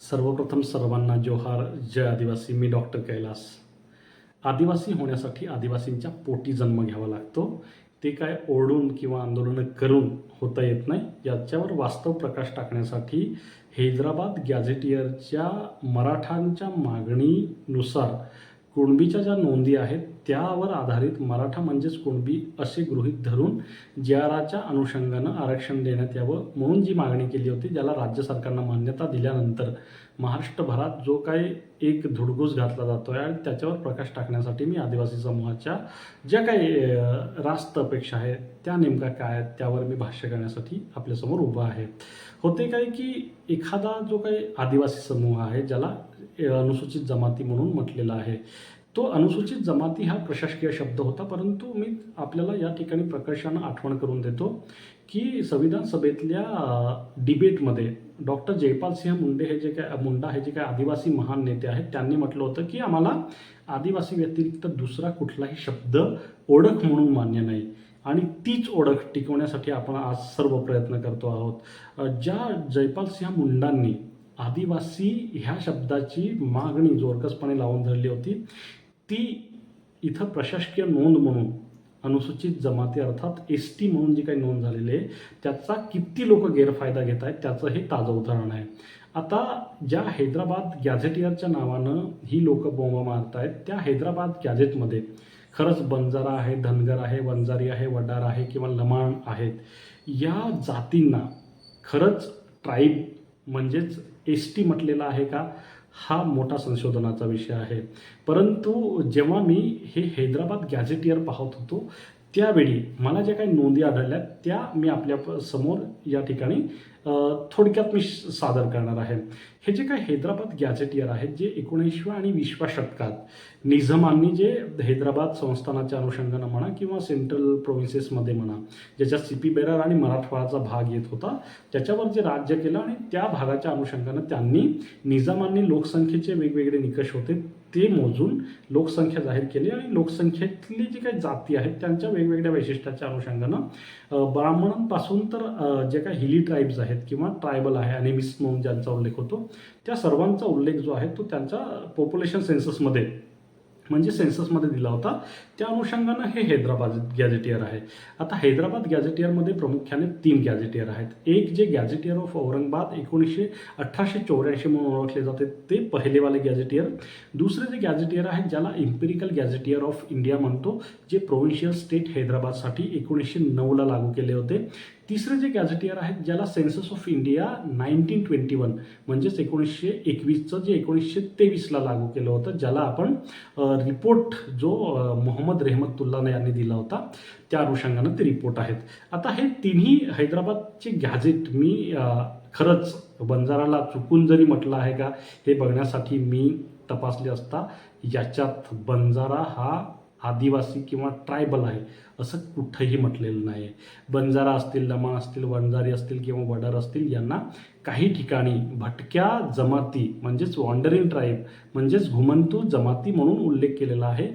सर्वप्रथम सर्वांना जोहार. जय आदिवासी. मी डॉक्टर कैलास. आदिवासी होण्यासाठी आदिवासींच्या पोटी जन्म घ्यावा लागतो. ते काय ओरडून किंवा आंदोलनं करून होता येत नाही याच्यावर वास्तव प्रकाश टाकण्यासाठी हैदराबाद गॅझेटियरच्या मराठांच्या मागणीनुसार कुणबीच्या ज्या नोंदी आहेत त्यावर आधारित मराठा म्हणजेच कुणबी असे गृहीत धरून जे आराच्या अनुषंगानं आरक्षण देण्यात यावं म्हणून जी मागणी केली होती ज्याला राज्य सरकारनं मान्यता दिल्यानंतर महाराष्ट्रभरात जो काही एक धुडगूस घातला जातो आहे आणि त्याच्यावर प्रकाश टाकण्यासाठी मी आदिवासी समूहाच्या ज्या काही रास्त अपेक्षा आहेत त्या नेमका काय आहेत त्यावर मी भाष्य करण्यासाठी आपल्यासमोर उभा आहे. होते काय की एखादा जो काही आदिवासी समूह आहे ज्याला अनुसूचित जमाती म्हणून म्हटलेला आहे तो अनुसूचित जमाती हा प्रशासकीय शब्द होता परंतु मी आपल्याला या ठिकाणी प्रकर्षानं आठवण करून देतो की संविधान सभेतल्या डिबेटमध्ये डॉक्टर जयपाल सिंह मुंडे हे जे काय मुंडा हे जे काय आदिवासी महान नेते आहेत त्यांनी म्हटलं होतं की आम्हाला आदिवासी व्यतिरिक्त दुसरा कुठलाही शब्द ओळख म्हणून मान्य नाही. आणि तीच ओळख टिकवण्यासाठी आपण आज सर्व प्रयत्न करतो आहोत. ज्या जयपाल सिंह मुंडांनी आदिवासी ह्या शब्दाची मागणी जोरकसपणे लावून धरली होती ती इथं प्रशासकीय नोंद म्हणून अनुसूचित जमाती अर्थात एस टी म्हणून जी काही नोंद झालेली आहे त्याचा किती लोक गैरफायदा घेत आहेत त्याचं हे ताजं उदाहरण आहे. आता ज्या हैदराबाद गॅझेटियरच्या नावानं ही लोक बोंबा मारत आहेत त्या हैदराबाद गॅझेटमध्ये खरंच बंजारा आहे धनगर आहे वंजारी आहे वडार आहे किंवा लमाण आहेत या जातींना खरंच ट्राईब म्हणजेच एस टी म्हटलेला आहे का? हा मोठा संशोधनाचा विषय आहे. परंतु जेव्हा मी हे हैदराबाद गॅझेटियर पाहत होतो त्यावेळी मला ज्या काही नोंदी आढळल्या त्या मी आपल्यासमोर या ठिकाणी थोडक्यात मी सादर करणार आहे. हे जे काही हैदराबाद गॅझेटियर आहेत जे एकोणीसव्या आणि विसव्या शतकात निझमांनी जे हैदराबाद संस्थानाच्या अनुषंगानं म्हणा किंवा सेंट्रल प्रोव्हिन्सेसमध्ये म्हणा ज्याच्यात सिपी बेरार आणि मराठवाडाचा भाग येत होता त्याच्यावर जे राज्य केलं आणि त्या भागाच्या अनुषंगानं त्यांनी निजामांनी लोकसंख्येचे वेगवेगळे निकष होते ते मोजून लोकसंख्या जाहीर केली आणि लोकसंख्येतली जी काही जाती आहेत त्यांच्या वेगवेगळ्या वैशिष्ट्याच्या अनुषंगानं ब्राह्मणांपासून तर जे काही हिली ट्राईब्स आहेत किंवा ट्रायबल आहे अनिमिस म्हणून ज्यांचा उल्लेख होतो त्या सर्वांचा उल्लेख जो आहे तो त्यांच्या पॉप्युलेशन सेन्ससमध्ये म्हणजे सेन्ससमध्ये दिला होता. त्या अनुषंगानं हे हैदराबाद गॅझेटियर आहे. आता हैदराबाद गॅझेटियरमध्ये प्रामुख्याने तीन गॅझेटियर आहेत. एक जे गॅझेटियर ऑफ औरंगाबाद एकोणीसशे अठराशे चौऱ्याऐंशी म्हणून ओळखले जाते ते पहिलेवाले गॅझेटियर दुसरे जे गॅझेटियर आहे ज्याला इम्पेरिकल गॅझेटियर ऑफ इंडिया म्हणतो जे प्रोव्हिन्शियल स्टेट हैदराबादसाठी एकोणीसशे नऊला लागू केले होते. तिसरे जे गॅझेटियर आहेत ज्याला census of India nineteen twenty one म्हणजेच एकोणीसशे एकवीसचं जे एकोणीसशे तेवीसला लागू केलं होतं ज्याला आपण रिपोर्ट जो मोहम्मद रेहमतुल्लाने यांनी दिला होता त्या अनुषंगानं ते रिपोर्ट आहेत. आता हे तिन्ही हैदराबादचे गॅझेट मी खरंच बंजाराला चुकून जरी म्हटलं आहे का हे बघण्यासाठी मी तपासले असता याच्यात बंजारा हा आदिवासी किंवा ट्रायबल आहे. असं कुठंही म्हटलेलं नाही. आहे बंजारा असतील लमा असतील वंजारी असतील किंवा वडार असतील यांना काही ठिकाणी भटक्या जमाती म्हणजेच वॉन्डरिंग ट्राईब म्हणजेच घुमंतू जमाती म्हणून उल्लेख केलेला आहे.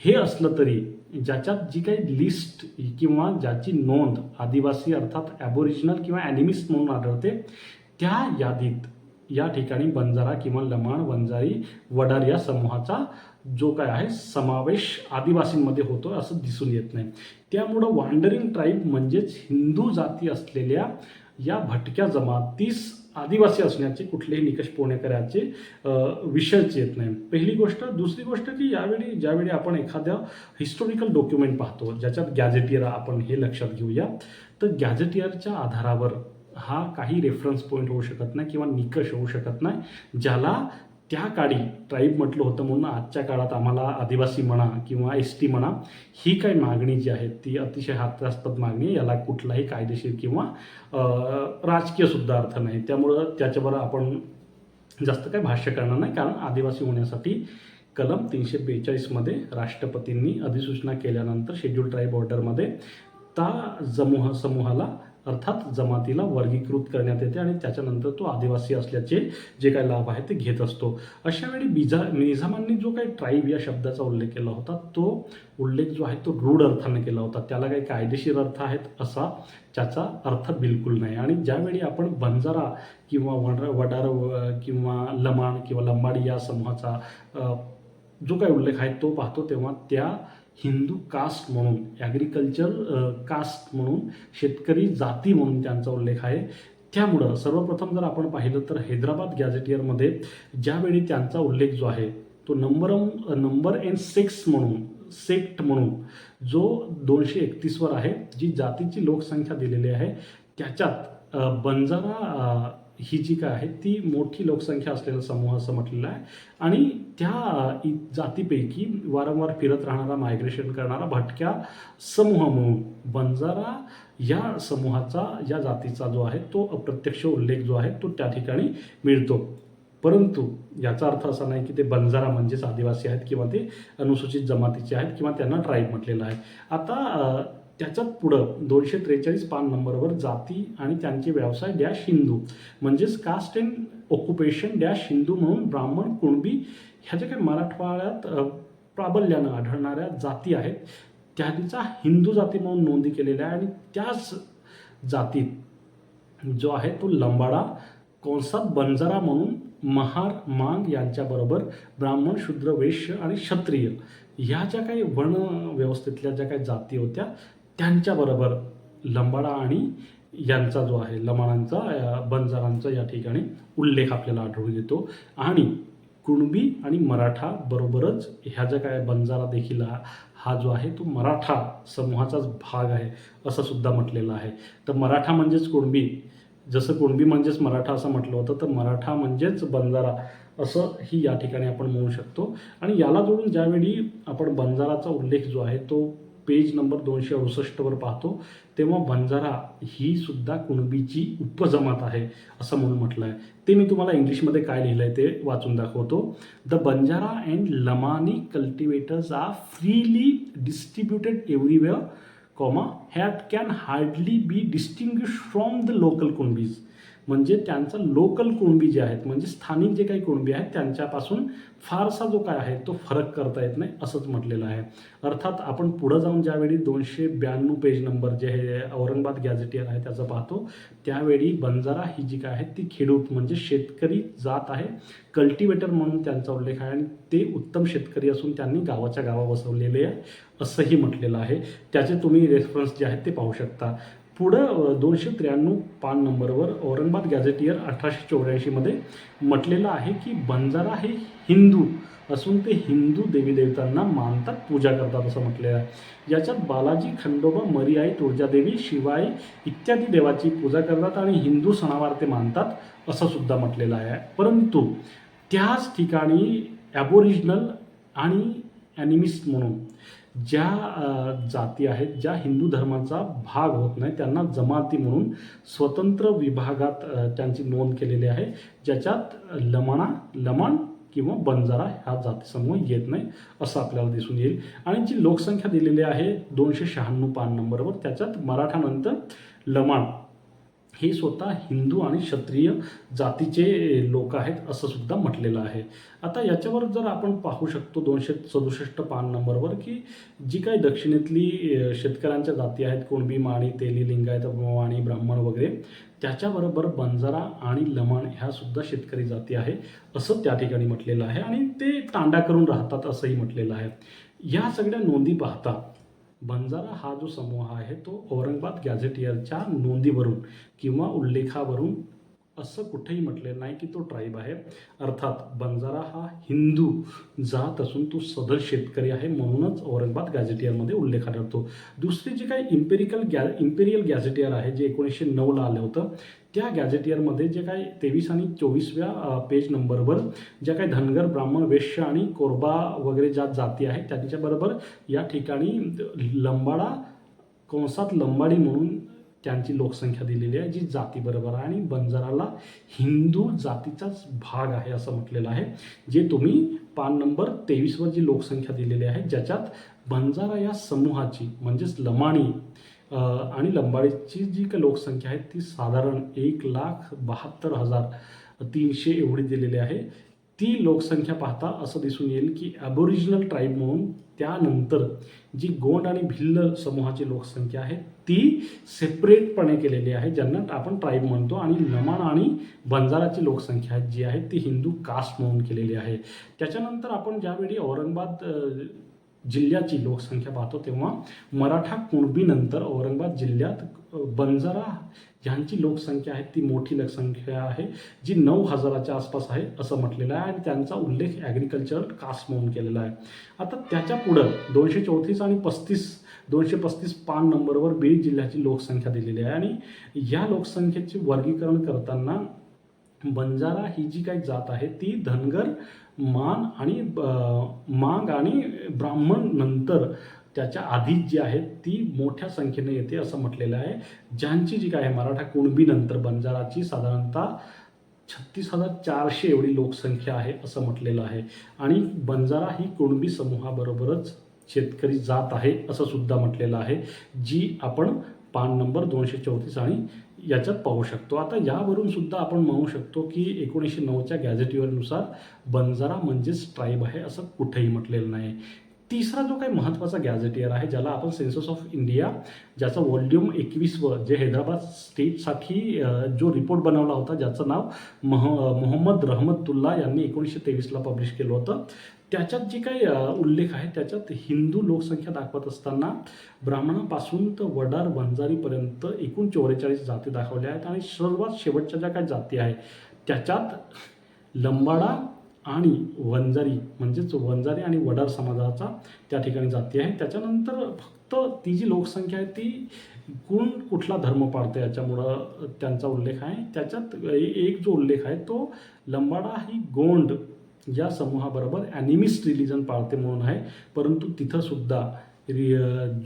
हे असलं तरी ज्याच्यात जी काही लिस्ट किंवा ज्याची नोंद आदिवासी अर्थात ॲबोरिजिनल किंवा ॲनिमिस्ट म्हणून आढळते त्या यादीत या ठिकाणी बंजारा किंवा लमाण वंजारी वडार या समूहाचा जो काय आहे समावेश आदिवासींमध्ये होतो असं दिसून येत नाही. त्यामुळं वांडरिंग ट्राईब म्हणजेच हिंदू जाती असलेल्या या भटक्या जमातीस आदिवासी असण्याचे कुठलेही निकष पूर्ण करायचे विषयच येत नाही. पहिली गोष्ट. दुसरी गोष्ट की यावेळी ज्यावेळी आपण एखाद्या हिस्टॉरिकल डॉक्युमेंट पाहतो ज्याच्यात गॅझेटियर आपण हे लक्षात घेऊया तर गॅझेटियरच्या आधारावर हा काही रेफरन्स पॉईंट होऊ शकत नाही किंवा निकष होऊ शकत नाही ज्याला त्या काळी ट्राईब म्हटलं होतं म्हणून आजच्या काळात आम्हाला आदिवासी म्हणा किंवा एस टी म्हणा ही काही मागणी जी आहे ती अतिशय हास्यास्पद मागणी याला कुठलाही कायदेशीर किंवा राजकीयसुद्धा राजकीय सुद्धा अर्थ नाही. त्यामुळं त्याच्यावर आपण जास्त काही भाष्य करणार नाही. कारण आदिवासी होण्यासाठी कलम तीनशे बेचाळीसमध्ये राष्ट्रपतींनी अधिसूचना केल्यानंतर शेड्यूल ट्राईब ऑर्डरमध्ये त्या जमूह समूहाला अर्थात जमातीला वर्गीकृत करण्यात येते आणि त्याच्यानंतर तो आदिवासी असल्याचे जे काही लाभ आहे ते घेत असतो. अशा वेळी बिझा निझामांनी जो काही ट्राईब या शब्दाचा उल्लेख केला होता तो उल्लेख जो आहे तो रूढ अर्थाने केला होता. त्याला काही कायदेशीर अर्थ आहेत असा त्याचा अर्थ बिलकुल नाही. आणि ज्यावेळी आपण बंजारा किंवा वड वडार किंवा लमाण किंवा लंबाडी या समूहाचा जो काही उल्लेख आहे तो पाहतो तेव्हा त्या हिंदू कास्ट म्हणून ॲग्रिकल्चर कास्ट म्हणून शेतकरी जाती म्हणून त्यांचा उल्लेख आहे. त्यामुळं सर्वप्रथम जर आपण पाहिलं तर हैदराबाद गॅझेटियरमध्ये ज्यावेळी त्यांचा उल्लेख जो आहे तो नंबर नंबर एन सेक्स म्हणून सेक्ट म्हणून जो दोनशे एकतीसवर आहे जी जातीची लोकसंख्या दिलेली आहे त्याच्यात बंजारा ही जी काय आहे ती मोठी लोकसंख्या असलेला समूह असं म्हटलेलं आहे. आणि त्या जातीपैकी वारंवार फिरत राहणारा मायग्रेशन करणारा भटक्या समूह म्हणून बंजारा या समूहाचा या जातीचा जो आहे तो अप्रत्यक्ष उल्लेख जो आहे तो त्या ठिकाणी मिळतो. परंतु याचा अर्थ असा नाही की ते बंजारा म्हणजेच आदिवासी आहेत किंवा ते अनुसूचित जमातीचे आहेत किंवा त्यांना ट्राईब म्हटलेलं आहे. आता त्याच्यात पुढं दोनशे त्रेचाळीस पान नंबरवर जाती आणि त्यांचे व्यवसाय डॅश हिंदू. म्हणजेच caste and occupation dash Hindu म्हणून ब्राह्मण कुणबी ह्या ज्या काही मराठवाड्यात प्राबल्यानं आढळणाऱ्या जाती आहेत. त्यांचा हिंदू जाती म्हणून नोंदी केलेल्या आहे आणि त्याच जातीत जो आहे तो लंबाडा कंसात बंजारा म्हणून महार मांग यांच्याबरोबर ब्राह्मण शूद्र वैश्य आणि क्षत्रिय ह्या ज्या काही वर्ण व्यवस्थेतल्या ज्या काही जाती होत्या त्यांच्याबरोबर लंबाडा आणि यांचा जो आहे लमाणांचा बंजारांचा या ठिकाणी उल्लेख आपल्याला आढळून येतो. आणि कुणबी आणि मराठा बरोबरच ह्या ज्या काय बंजारा देखील हा हा जो आहे तो मराठा समूहाचाच भाग आहे असं सुद्धा म्हटलेलं आहे. तर मराठा म्हणजेच कुणबी. जसं कुणबी म्हणजेच मराठा असं म्हटलं होतं तर मराठा म्हणजेच बंजारा असं ही या ठिकाणी आपण म्हणू शकतो. आणि याला जोडून ज्यावेळी आपण बंजाराचा उल्लेख जो आहे तो पेज नंबर दोनशे अडुसष्टवर पाहतो. तेव्हा बंजारा ही सुद्धा कुणबीची उपजमात आहे असं म्हणून म्हटलं आहे ते मी तुम्हाला इंग्लिशमध्ये काय लिहिलं आहे ते वाचून दाखवतो. The Banjara and Lamani cultivators are freely distributed everywhere comma that can hardly be distinguish from the local Kunbis म्हणजे त्यांचं लोकल कुणबी जे आहेत म्हणजे स्थानिक जे काही कुणबी आहेत त्यांच्यापासून फारसा जो काय आहे तो फरक करता येत नाही असंच म्हटलेलं आहे. अर्थात आपण पुढं जाऊन ज्यावेळी दोनशे ब्याण्णव पेज नंबर जे हे औरंगाबाद गॅझेटियर आहे त्याचं पाहतो त्यावेळी बंजारा ही जी काय आहे ती खेडूत म्हणजे शेतकरी जात आहे कल्टिवेटर म्हणून त्यांचा उल्लेख आहे आणि ते उत्तम शेतकरी असून त्यांनी गावाच्या गावा बसवलेले आहे असंही म्हटलेलं आहे. त्याचे तुम्ही रेफरन्स जे आहेत ते पाहू शकता. पुढं दोनशे त्र्याण्णव पान नंबरवर औरंगाबाद गॅझेटियर अठराशे चौऱ्याऐंशीमध्ये म्हटलेलं आहे की बंजारा हे हिंदू असून ते हिंदू देवी देवतांना मानतात पूजा करतात असं म्हटलेलं आहे याच्यात बालाजी खंडोबा मरियाई तुळजादेवी शिवाई इत्यादी देवाची पूजा करतात आणि हिंदू सणावार ते मानतात असं सुद्धा म्हटलेलं आहे. परंतु त्याच ठिकाणी ॲबोरिजिनल आणि ॲनिमिस्ट म्हणून ज्या जाती आहेत ज्या हिंदू धर्माचा भाग होत नाही त्यांना जमाती म्हणून स्वतंत्र विभागात त्यांची नोंद केलेली आहे ज्याच्यात लमाणा लमाण किंवा बंजारा ह्या जातीसमूह येत नाही असं आपल्याला दिसून येईल. आणि जी लोकसंख्या दिलेली आहे दोनशे शहाण्णव पान नंबरवर त्याच्यात मराठानंतर लमाण. हे स्वतः हिंदू आणि क्षत्रिय जातीचे लोक आहेत असं सुद्धा म्हटलेलं आहे. आता याच्यावर जर आपण पाहू शकतो दोनशे सदुसष्ट पान नंबरवर की जी काही दक्षिणेतली शेतकऱ्यांच्या जाती आहेत कुणबी माणी तेली लिंगायत माणी ब्राह्मण वगैरे त्याच्याबरोबर बंजारा आणि लमाण ह्या सुद्धा शेतकरी जाती आहे असं त्या ठिकाणी म्हटलेलं आहे आणि ते तांडा करून राहतात असंही म्हटलेलं आहे. या सगळ्या नोंदी पाहता बंजारा हा जो समूह आहे तो औरंगाबाद गॅझेटियरच्या नोंदीवरून किंवा उल्लेखावरून असं कुठेही म्हटलेलं नाही की तो ट्राईब आहे. अर्थात बंजारा हा हिंदू जात असून तो सदर शेतकरी आहे म्हणूनच औरंगाबाद गॅझेटियरमध्ये उल्लेख आढळतो. दुसरी जी काही इम्पेरिकल गॅ इम्पेरियल गॅझेटियर आहे जे एकोणीसशे नऊला आलं होतं त्या गॅझेटियरमध्ये जे काही तेवीस आणि चोवीसव्या पेज नंबरवर ज्या काही धनगर ब्राह्मण वेश्य आणि कोरबा वगैरे ज्या जाती आहेत त्यांच्याबरोबर या ठिकाणी लंबाडा कंसात लंबाडी म्हणून त्यांची लोकसंख्या दिलेली आहे जी जातीबरोबर आहे. आणि बंजाराला हिंदू जातीचाच भाग आहे असं म्हटलेलं आहे जे तुम्ही पान नंबर तेवीसवर जी लोकसंख्या दिलेली आहे ज्याच्यात बंजारा या समूहाची म्हणजेच लमाणी आणि लंबाडीची जी काही लोकसंख्या आहे ती साधारण एक लाख बहात्तर हजार तीनशे एवढी दिलेली आहे. ती लोकसंख्या पाहता असं दिसून येईल की ॲबोरिजिनल ट्राईब म्हणून त्यानंतर जी गोंड आणि भिल्ल समूहाची लोकसंख्या आहे ती सेपरेटपणे केलेली आहे ज्यांना आपण ट्राईब म्हणतो. आणि नमान आणि बंजाराची लोकसंख्या जी आहे ती हिंदू कास्ट म्हणून केलेली आहे. त्याच्यानंतर आपण ज्यावेळी औरंगाबाद जिल्ह्याची लोकसंख्या पाहतो तेव्हा मराठा कुणबीनंतर औरंगाबाद जिल्ह्यात बंजारा ह्यांची लोकसंख्या आहे ती मोठी लोकसंख्या आहे जी नऊ हजाराच्या आसपास आहे असं म्हटलेलं आहे आणि त्यांचा उल्लेख ॲग्रिकल्चरल कास्ट म्हणून केलेला आहे. आता त्याच्या पुढं दोनशे चौतीस आणि पस्तीस दोनशे पस्तीस पान नंबरवर बीड जिल्ह्याची लोकसंख्या दिलेली आहे आणि या लोकसंख्येचे वर्गीकरण करताना बंजारा ही जी काही जात आहे ती धनगर मान आणि मांग आणि ब्राह्मण नंतर त्याच्या आधी जी आहे ती मोठ्या संख्येने येते असं म्हटलेलं आहे. ज्यांची जी काय आहे मराठा कुणबी नंतर बंजाराची साधारणतः छत्तीस हजार चारशे एवढी लोकसंख्या आहे असं म्हटलेलं आहे. आणि बंजारा ही कुणबी समूहाबरोबरच शेतकरी जात आहे असं सुद्धा म्हटलेलं आहे जी आपण पान नंबर दोनशे चौतीस आणि याच्यात पाहू शकतो. आता यावरून सुद्धा आपण म्हणू शकतो की एकोणीसशे नऊच्या गॅझेटियरनुसार बंजारा म्हणजेच ट्राईब आहे असं कुठेही म्हटलेलं नाही. तिसरा जो काही महत्त्वाचा गॅझेटियर आहे ज्याला आपण सेन्सस ऑफ इंडिया ज्याचा व्हॉल्यूम एकवीसवं जे हैदराबाद स्टेटसाठी जो रिपोर्ट बनवला होता ज्याचं नाव मह मोहम्मद रहमतुल्ला यांनी एकोणीसशे तेवीसला पब्लिश केलं होतं. त्याच्यात जे काही उल्लेख आहे त्याच्यात हिंदू लोकसंख्या दाखवत असताना ब्राह्मणापासून तर वडार वंजारीपर्यंत एकूण चौवेचाळीस जाती दाखवल्या आहेत आणि सर्वात शेवटच्या ज्या काही जाती आहेत त्याच्यात लंबाडा आणि वंजारी म्हणजेच वंजारी आणि वडार समाजाचा त्या ठिकाणी जाती आहे. त्याच्यानंतर फक्त ती जी लोकसंख्या आहे ती कोण कुठला धर्म पाळते याच्यामुळं त्यांचा उल्लेख आहे. त्याच्यात एक जो उल्लेख आहे तो लंबाडा ही गोंड या समूहाबरोबर ॲनिमिस्ट रिलिजन पाळते म्हणून आहे परंतु तिथं सुद्धा रि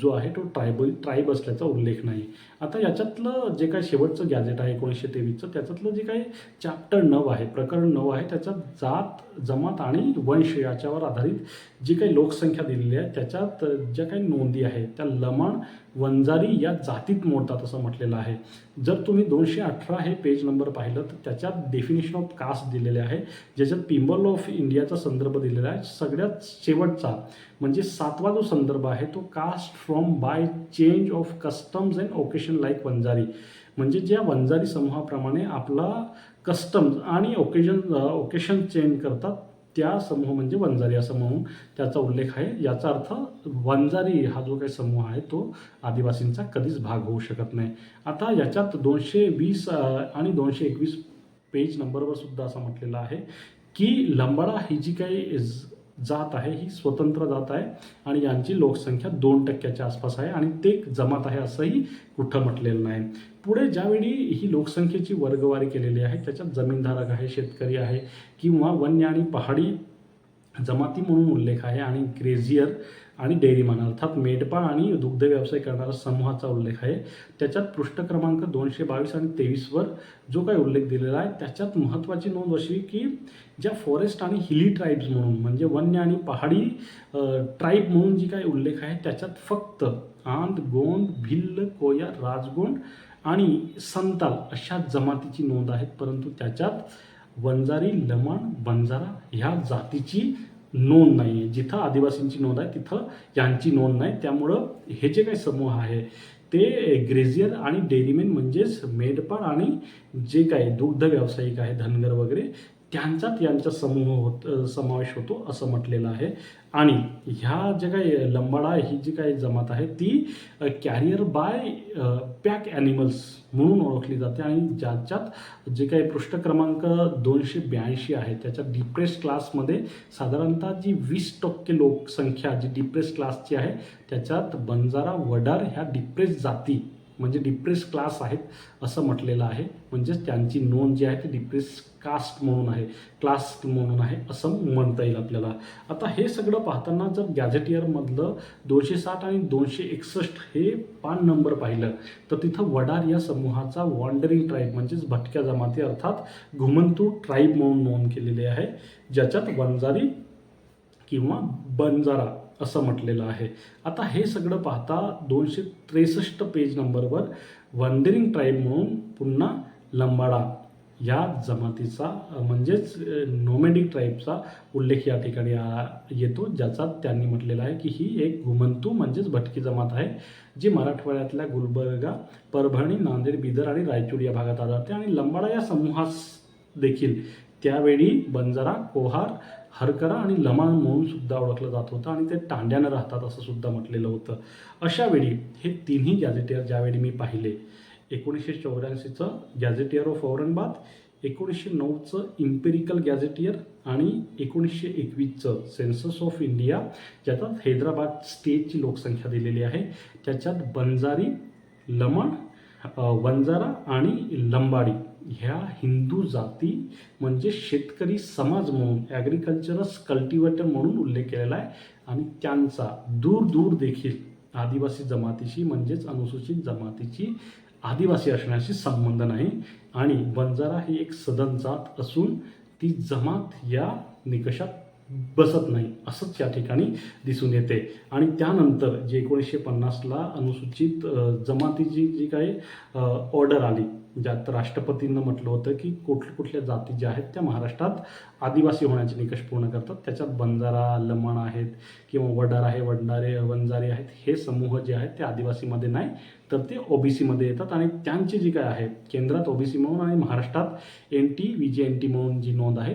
जो आहे तो ट्रायबल ट्राईब असल्याचा उल्लेख नाही. आता याच्यातलं जे काही शेवटचं गॅजेट आहे एकोणीसशे तेवीसचं त्याच्यातलं जे काही चॅप्टर नऊ आहे प्रकरण नऊ आहे त्याच्यात जात जमात आणि वंश याच्यावर आधारित जी काही लोकसंख्या दिलेली आहे त्याच्यात ज्या काही नोंदी आहेत त्या लमण वंजारी या जातीत मोडतात असं म्हटलेलं आहे. जर तुम्ही दोनशे अठरा हे पेज नंबर पाहिलं तर त्याच्यात डेफिनेशन ऑफ कास्ट दिलेले आहे ज्याच्यात पिंबल ऑफ इंडियाचा संदर्भ दिलेला आहे. सगळ्यात शेवटचा म्हणजे सातवा जो संदर्भ आहे तो caste from by change of customs and occasion like Vanjari म्हणजे ज्या वंजारी समूहाप्रमाणे आपला कस्टम्स आणि ओकेजन ओकेशन चेंज करतात त्या समूह म्हणजे वंजारी असं म्हणून त्याचा उल्लेख आहे. याचा अर्थ वंजारी हा जो काही समूह आहे तो आदिवासींचा कधीच भाग होऊ शकत नाही. आता याच्यात दोनशे वीस आणि दोनशे एकवीस पेज नंबरवर सुद्धा असं म्हटलेलं आहे की लंबाडा ही जी काही जात आहे ही स्वतंत्र जात आहे आणि यांची लोकसंख्या दोन टक्क्याच्या आसपास आहे आणि ते जमात आहे असंही कुठं म्हटलेलं नाही. पुढे ज्यावेळी ही लोकसंख्येची वर्गवारी केलेली आहे त्याच्यात जमीनधारक आहे शेतकरी आहे किंवा वन्य आणि पहाडी जमाती म्हणून उल्लेख आहे आणि ग्रेझियर आणि डेअरीमन अर्थात मेंढपाळ आणि दुग्ध व्यवसाय करणारा समूहाचा उल्लेख आहे. त्याच्यात पृष्ठ क्रमांक दोनशे बावीस आणि तेवीसवर जो काही उल्लेख दिलेला आहे त्याच्यात महत्त्वाची नोंद अशी की ज्या फॉरेस्ट आणि हिली ट्राईब्स म्हणून म्हणजे वन्य आणि पहाडी ट्राईब म्हणून जी काही उल्लेख आहे त्याच्यात फक्त आंध गोंड भिल्ल कोया राजगोंड आणि संताल अशा जमातीची नोंद आहेत. परंतु त्याच्यात वंजारी लमण बंजारा ह्या जातीची नोंद नाही आहे जिथं आदिवासींची नोंद आहे तिथं यांची नोंद नाही. त्यामुळं हे जे काही समूह आहे ते ग्रेझियर आणि डेअरीमेन म्हणजेच मेंढपाळ आणि जे काही दुग्ध व्यावसायिक आहे धनगर वगैरे त्यांचाच यांचा समूह होत समावेश होतो असं म्हटलेलं आहे. आणि ह्या जे काही लंबाडा ही जी काही जमात आहे ती कॅरियर बाय पॅक ॲनिमल्स म्हणून ओळखली जाते. आणि ज्याच्यात जे काही पृष्ठ क्रमांक दोनशे ब्याऐंशी आहे त्याच्यात डिप्रेस क्लासमध्ये साधारणतः जी वीस टक्के लोकसंख्या जी डिप्रेस क्लासची आहे त्याच्यात बंजारा वडार ह्या डिप्रेस जाती म्हणजे डिप्रेस क्लास आहेत असं म्हटलेलं आहे. म्हणजेच त्यांची नोंद जी आहे ती डिप्रेस कास्ट म्हणून आहे. क्लास म्हणून आहे असं म्हणता येईल आपल्याला. आता हे सगळं पाहताना जर गॅझेटियरमधलं दोनशे साठ आणि दोनशे एकसष्ट हे पान नंबर पाहिलं तर तिथं वडार या समूहाचा वॉन्डरिंग ट्राईब म्हणजेच भटक्या जमाती अर्थात घुमंतू ट्राईब म्हणून नोंद केलेली आहे. ज्याच्यात वंजारी किंवा बंजारा असं म्हटलेलं आहे. आता हे सगळं पाहता दोनशे त्रेसष्ट पेज नंबरवर वंडरिंग ट्राईब म्हणून पुन्हा लंबाडा या जमातीचा म्हणजेच नोमॅडिक ट्राईबचा उल्लेख या ठिकाणी आ, येतो ज्याचा त्यांनी म्हटलेला आहे की ही एक घुमंतू म्हणजेच भटकी जमात आहे जी मराठवाड्यातल्या गुलबर्गा परभणी नांदेड बिदर आणि रायचूर या भागात आढळते. आणि लंबाडा या समूहास देखील त्यावेळी बंजारा कोहार हरकरा आणि लमाण म्हणून सुद्धा ओळखलं जात होतं आणि ते तांड्यानं राहतात असं सुद्धा म्हटलेलं होतं. अशा वेळी हे तिन्ही गॅझेटियर ज्यावेळी मी पाहिले एकोणीसशे चौऱ्याऐंशीचं गॅझेटियर ऑफ औरंगाबाद एकोणीसशे नऊचं इम्पेरिकल गॅझेटियर आणि एकोणीसशे एकवीसचं सेन्सस ऑफ इंडिया ज्याच्यात हैदराबाद स्टेटची लोकसंख्या दिलेली आहे. त्याच्यात बंजारी लमण वंजारा आणि लंबाडी ह्या हिंदू जाती म्हणजे शेतकरी समाज म्हणून ॲग्रिकल्चरस कल्टिवेटर म्हणून उल्लेख केलेला आहे. आणि त्यांचा दूर दूर देखील आदिवासी जमातीशी म्हणजेच अनुसूचित जमातीची आदिवासी असण्याशी संबंध नाही. आणि बंजारा ही एक सदन जात असून ती जमात या निकषात बसत नाही असंच या ठिकाणी दिसून येते. आणि त्यानंतर जे एकोणीसशे पन्नासला अनुसूचित जमातीची जी काही ऑर्डर आली ज्यात राष्ट्रपतींना म्हटलं होतं की कुठल्या कुठल्या जाती ज्या आहेत त्या महाराष्ट्रात आदिवासी होण्याचे निकष पूर्ण करतात. त्याच्यात बंजारा लमण आहेत किंवा वडार आहे वडणारे वंजारी आहेत हे समूह जे आहेत ते आदिवासीमध्ये नाही तर ते ओबीसीमध्ये येतात. आणि त्यांचे जे काय आहे केंद्रात ओबीसी म्हणून आणि महाराष्ट्रात N T V G N T म्हणून जी नोंद आहे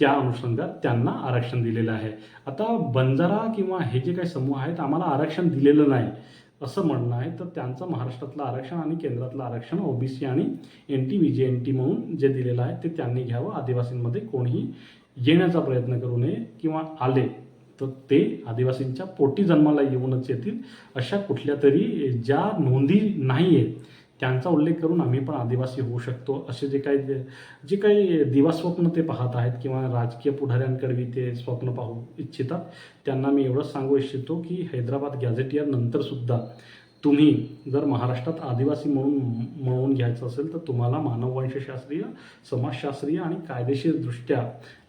त्या अनुषंगात त्यांना आरक्षण दिलेलं आहे. आता बंजारा किंवा हे जे काही समूह आहेत आम्हाला आरक्षण दिलेलं नाही. असं म्हणणं आहे. तर त्यांचं महाराष्ट्रातलं आरक्षण आणि केंद्रातलं आरक्षण ओबीसी आणि N T V J N T म्हणून जे दिलेलं आहे ते त्यांनी घ्यावं. आदिवासींमध्ये कोणीही येण्याचा प्रयत्न करू नये किंवा आले तर ते आदिवासींच्या पोटी जन्माला येऊनच येतील अशा कुठल्या तरी ज्या नोंदी नाही आहेत त्यांचा उल्लेख करून आम्ही पण आदिवासी होऊ शकतो. असे जे काही जे काही दिवास्वप्न ते पाहत आहेत किंवा राजकीय पुढाऱ्यांकडे ते स्वप्न पाहू इच्छितात त्यांना मी एवढंच सांगू इच्छितो की हैदराबाद गॅझेटियर नंतरसुद्धा तुम्ही जर महाराष्ट्रात आदिवासी म्हणून म्हणून घ्यायचं असेल तर तुम्हाला मानववंशशास्त्रीय समाजशास्त्रीय आणि कायदेशीरदृष्ट्या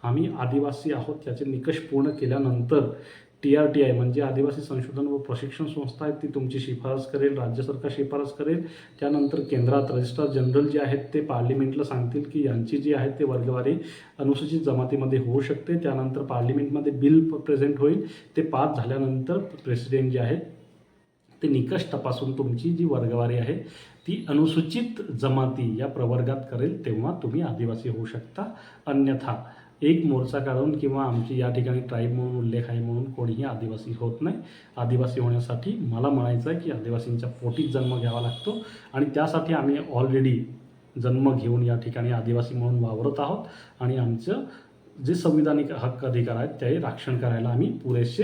आम्ही आदिवासी आहोत त्याचे निकष पूर्ण केल्यानंतर टी आर टी आय म्हणजे आदिवासी संशोधन व प्रशिक्षण संस्था आहे ती तुमची शिफारस करेल राज्य सरकार शिफारस करेल. त्यानंतर केंद्रात रजिस्ट्रार जनरल जे आहेत ते पार्लिमेंटला सांगतील की यांची जी आहे ते वर्गवारी अनुसूचित जमातीमध्ये होऊ शकते. त्यानंतर पार्लिमेंटमध्ये बिल प्रेझेंट होईल. ते पास झाल्यानंतर प्रेसिडेंट जे आहेत ते निकष तपासून तुमची जी वर्गवारी आहे ती अनुसूचित जमाती या प्रवर्गात करेल तेव्हा तुम्ही आदिवासी होऊ शकता. अन्यथा एक मोर्चा काढून किंवा आमची या ठिकाणी ट्राईब म्हणून उल्लेख आहे म्हणून कोणीही आदिवासी होत नाही. आदिवासी होण्यासाठी मला म्हणायचं आहे की आदिवासींच्या पोटीत जन्म घ्यावा लागतो आणि त्यासाठी आम्ही ऑलरेडी जन्म घेऊन या ठिकाणी आदिवासी म्हणून वावरत आहोत आणि आमचं जे संविधानिक हक्क अधिकार आहेत ते राखण करायला आम्ही पुरेसे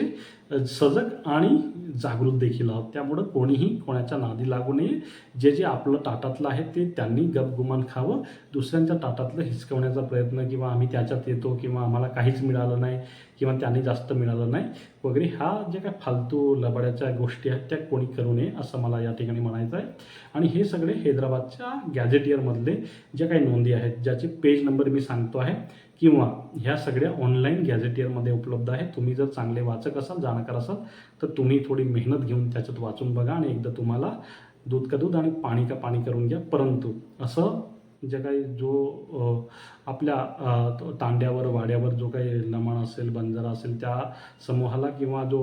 सजग आणि जागृत देखील आहोत. त्यामुळं कोणीही कोणाच्या नादी लागू नये. जे जे आपलं ताटातलं आहे ते त्यांनी गपगुमान खावं. दुसऱ्यांच्या ताटातलं हिसकवण्याचा प्रयत्न किंवा आम्ही त्याच्यात येतो किंवा आम्हाला काहीच मिळालं नाही किंवा त्यांनी जास्त मिळालं नाही वगैरे ह्या ज्या काही फालतू लबाड्याच्या गोष्टी आहेत त्या कोणी करू नये असं मला या ठिकाणी म्हणायचं आहे. आणि हे सगळे हैदराबादच्या गॅझेटियरमधले ज्या काही नोंदी आहेत ज्याचे पेज नंबर मी सांगतो आहे किंवा ह्या सगळ्या ऑनलाईन गॅझेटियरमध्ये उपलब्ध आहे तुम्ही जर चांगले वाचक असाल जाणकार असाल तर तुम्ही थोडी मेहनत घेऊन त्याच्यात वाचून बघा आणि एकदा तुम्हाला दूध का दूध आणि पाणी का पाणी करून घ्या. परंतु असं जे काही जो आपल्या तो तांड्यावर वाड्यावर जो काही असेल बंजारा असेल त्या समूहाला किंवा जो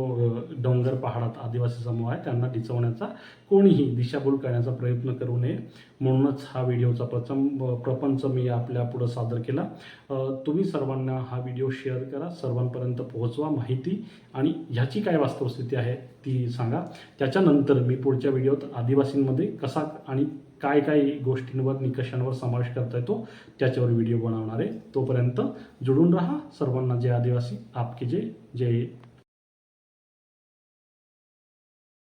डोंगर पहाडात आदिवासी समूह आहे त्यांना डिचवण्याचा कोणीही दिशाभूल करण्याचा प्रयत्न करू नये. म्हणूनच हा व्हिडिओचा प्रथम प्रपंच मी आपल्या पुढं सादर केला. तुम्ही सर्वांना हा व्हिडिओ शेअर करा सर्वांपर्यंत पोहोचवा माहिती आणि ह्याची काय वास्तवस्थिती आहे ती सांगा. त्याच्यानंतर मी पुढच्या व्हिडिओत आदिवासींमध्ये कसा आणि काय काय गोष्टींवर निकषांवर समावेश करता येतो त्याच्यावर व्हिडिओ बनवणार आहे. तोपर्यंत जुळून राहा. सर्वांना जय आदिवासी. आपके जे जय